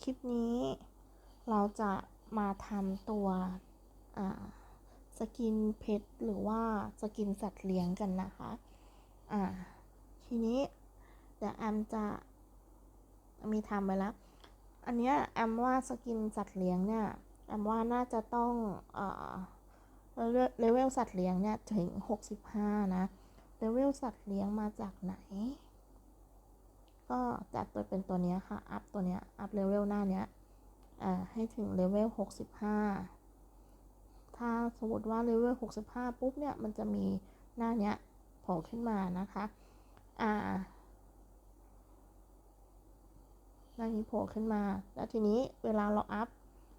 คลิปนี้เราจะมาทำตัวสกินเพชรหรือว่าสกินสัตว์เลี้ยงกันนะคะอ่าทีนี้เดี๋ยวแอมจะมีทำไปแล้ว อันเนี้ยแอมว่าสกินสัตว์เลี้ยงเนี่ยแอมว่าน่าจะต้องเอ่อเลเวลสัตว์เลี้ยงเนี่ยถึง 65 นะเลเวลสัตว์เลี้ยงมาจากไหน ก็จัดตัวเป็นตัวนี้ค่ะ อัพตัวนี้อัพเลเวลหน้าเนี้ยให้ถึงเลเวล65 ถ้าสมมติว่าเลเวล65 ปุ๊บเนี่ย มันจะมีหน้าเนี้ยโผล่ขึ้นมานะคะอ่าหน้านี้โผล่ขึ้นมา แล้วทีนี้เวลาเราอัพ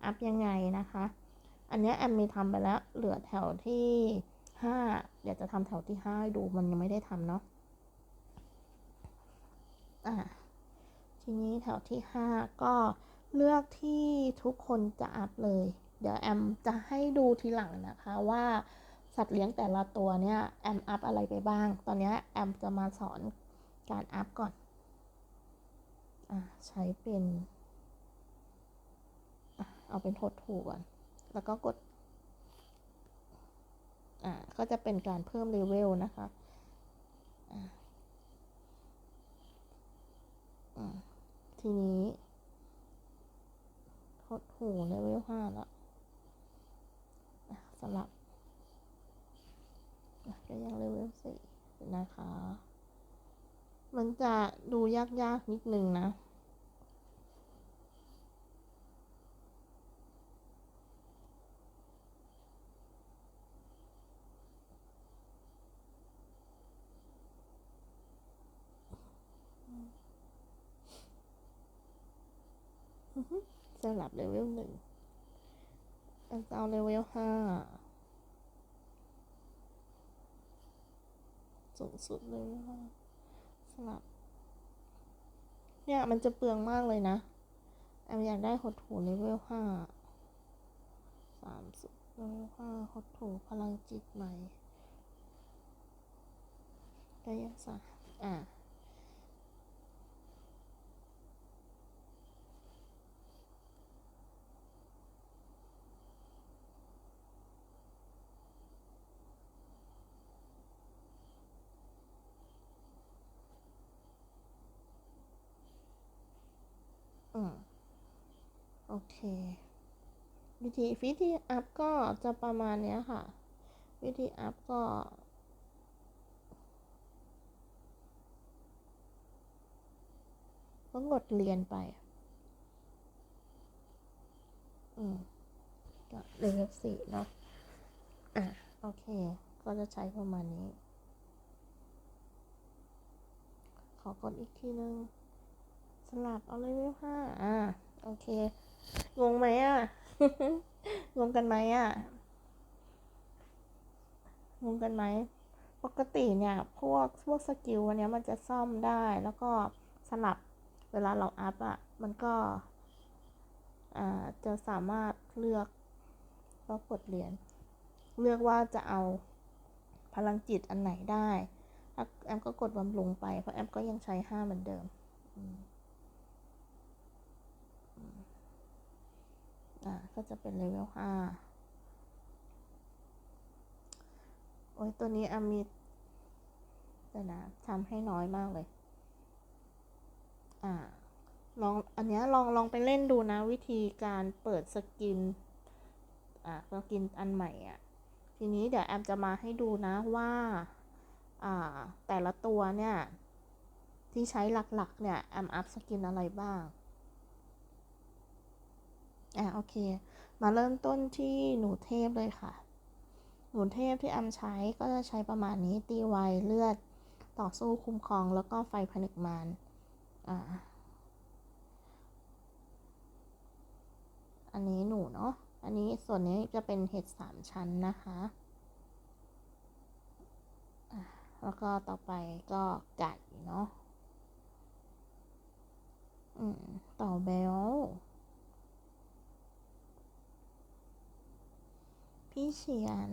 อัพยังไงนะคะ อันเนี้ยแอมมีทำไปแล้ว เหลือแถวที่ห้าเดี๋ยวจะทำแถวที่ห้าดูมันยังไม่ได้ทำเนาะ อ่าทีนี้แถวที่ห้าก็เลือกที่ทุกคนจะอัพเลย เดี๋ยวแอมจะให้ดูทีหลังนะคะว่าสัตว์เลี้ยงแต่ละตัวเนี่ยแอมอัพอะไรไปบ้าง ตอนนี้แอมจะมาสอนการอัพก่อนอ่าใช้เป็นอเอาเป็นทดถูก่อน แล้วก็กด อ่า ก็จะเป็นการเพิ่มเลเวลนะคะ อ่า อ่า ทีนี้ทดถูเลเวลห้าแล้วอะสลับก็ยังเลเวลสี่นะคะ มันจะดูยากๆนิดนึงนะ สลับเลเวลหนึ่งเอาเลเวลห้าสูงสุดเลเวลห้าสลับ เนี่ยมันจะเปลืองมากเลยนะแอมอยากได้หดถูเลเวลห้าสามสิบเลเวลห้าหดถูพลังจิตใหม่กายศาสตร์อะ อืม โอเค วิธีวิธีอัพก็จะประมาณเนี้ยค่ะ วิธีอัพก็ก็งดเรียนไป อืมก็เลเวลสี่เนาะ อะ โอเค ก็จะใช้ประมาณนี้ ขอกดอีกทีนึง สลับเอาเลเวลห้าอ่าโอเค งงไหมอะ งงกันไหมอะ งงกันไหม ปกติเนี่ย พวกพวกสกิลอันเนี้ยมันจะซ่อมได้ แล้วก็สลับเวลาเราอัพอะ มันก็อ่าจะสามารถเลือกก็กดเหรียญเลือกว่าจะเอาพลังจิตอันไหนได้แล้วแอมก็กดบำรุงไป เพราะแอมก็ยังใช้ห้าเหมือนเดิม อ่าก็จะเป็นเลเวลห้าโอ้ยตัวนี้อามีแต่นะทำให้น้อยมากเลย อ่าลองอันเนี้ยลองลองไปเล่นดูนะ วิธีการเปิดสกิน อ่าสกินอันใหม่อะ ทีนี้เดี๋ยวแอมจะมาให้ดูนะว่า อ่า แต่ละตัวเนี่ย ที่ใช้หลักๆ เนี่ย แอมอัพสกินอะไรบ้าง อะโอเค มาเริ่มต้นที่หนูเทพเลยค่ะ หนูเทพที่แอมใช้ก็จะใช้ประมาณนี้ตีไวเลือด ต่อสู้คุ้มครองแล้วก็ไฟผนึกมารอ่าอันนี้หนูเนาะ อันนี้ส่วนนี้จะเป็นเห็ดสามชั้นนะคะอะแล้วก็ต่อไปก็ไก่เนาะอืมต่อแบล พี่เฉียน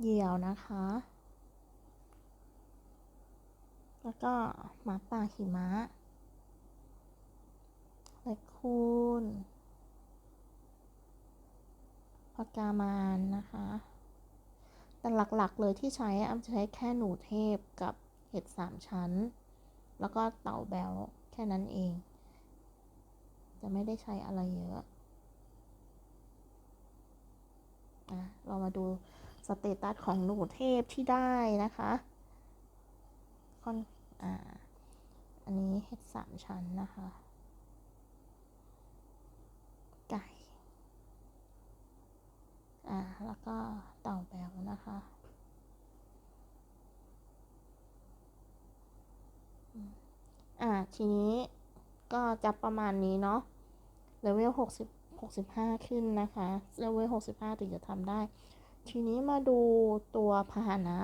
เหยี่ยวนะคะ แล้วก็หมาป่าหิมะเลขคูณปากามานนะคะ แต่หลักๆเลยที่ใช้อ้ำจะใช้แค่หนูเทพกับเห็ดสามชั้น แล้วก็เต่าแบวแค่นั้นเอง จะไม่ได้ใช้อะไรเยอะ อะเรามาดูสเตตัสของหนูเทพที่ได้นะคะค่อนอ่าอันนี้เห็ดสามชั้นนะคะ ไก่ อ่า แล้วก็เต่าแบวนะคะอ่า ทีนี้ก็จะประมาณนี้เนาะเลเวลหกสิบ หกสิบห้าขึ้นนะคะเลเวลหกสิบห้าถึงจะทำได้ ทีนี้มาดูตัวพาหนะ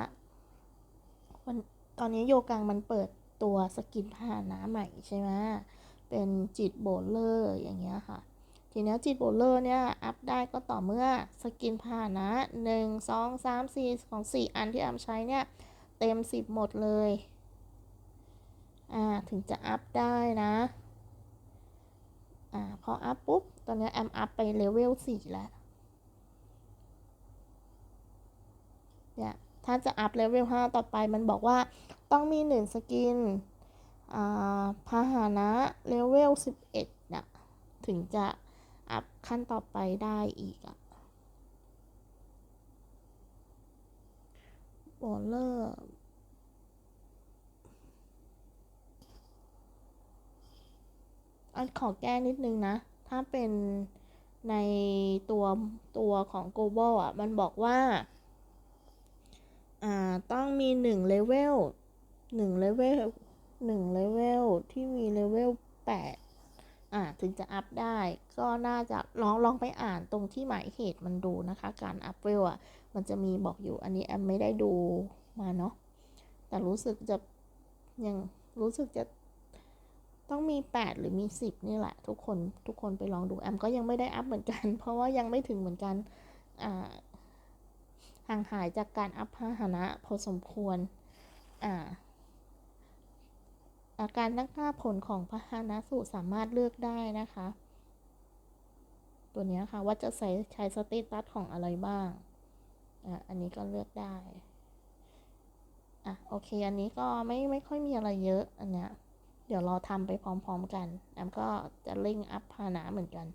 วันตอนนี้โยกังมันเปิดตัวสกินพาหนะใหม่ใช่ไหมเป็นจิตโบลเลอร์อย่างเงี้ยค่ะ ทีนี้จิตโบลเลอร์เนี่ย อัพได้ก็ต่อเมื่อสกินพาหนะหนึ่งสองสามสี่ของสี่อันที่อัมใช้เนี่ย เต็มสิบหมดเลย อ่า ถึงจะอัพได้นะ อ่าพออัพปุ๊บ ตอนนี้แอมอัพไปเลเวลสี่แล้ว เนี่ย ถ้าจะอัพเลเวลห้าต่อไปมันบอกว่าต้องมีหนึ่งสกิน อ่าพาหนะเลเวลสิบเอ็ดน่ะถึงจะอัพขั้นต่อไปได้อีกอะบอลเลอร์ อันขอแก้นิดนึงนะ ถ้าเป็นในตัวตัวของ global อะ มันบอกว่า อ่า ต้องมีหนึ่งเลเวลหนึ่งเลเวลหนึ่งเลเวลที่มีเลเวลแปดอ่า ถึงจะอัพได้ ก็น่าจะลองลองไปอ่านตรงที่หมายเหตุมันดูนะคะ การอัพเวลอะ มันจะมีบอกอยู่ อันนี้แอมไม่ได้ดูมาเนาะ แต่รู้สึกจะยังรู้สึกจะ ต้องมี 8 หรือมี 10 นี่แหละ ทุกคนทุกคนไปลองดูแอมก็ยังไม่ได้อัพเหมือนกัน เพราะว่ายังไม่ถึงเหมือนกันอ่าห่างหายจากการอัพพาหนะพอสมควรอ่าอาการตั้งค่าผลของพาหนะสูตรสามารถเลือกได้นะคะ ตัวนี้ค่ะว่าจะใส่ใช้สเตตัสของอะไรบ้างอะอันนี้ก็เลือกได้อะโอเค อันนี้ก็ไม่ไม่ค่อยมีอะไรเยอะอันเนี้ย เดี๋ยวรอทำไปพร้อมๆกันแอมก็จะเร่งอัพพาหนะเหมือนกัน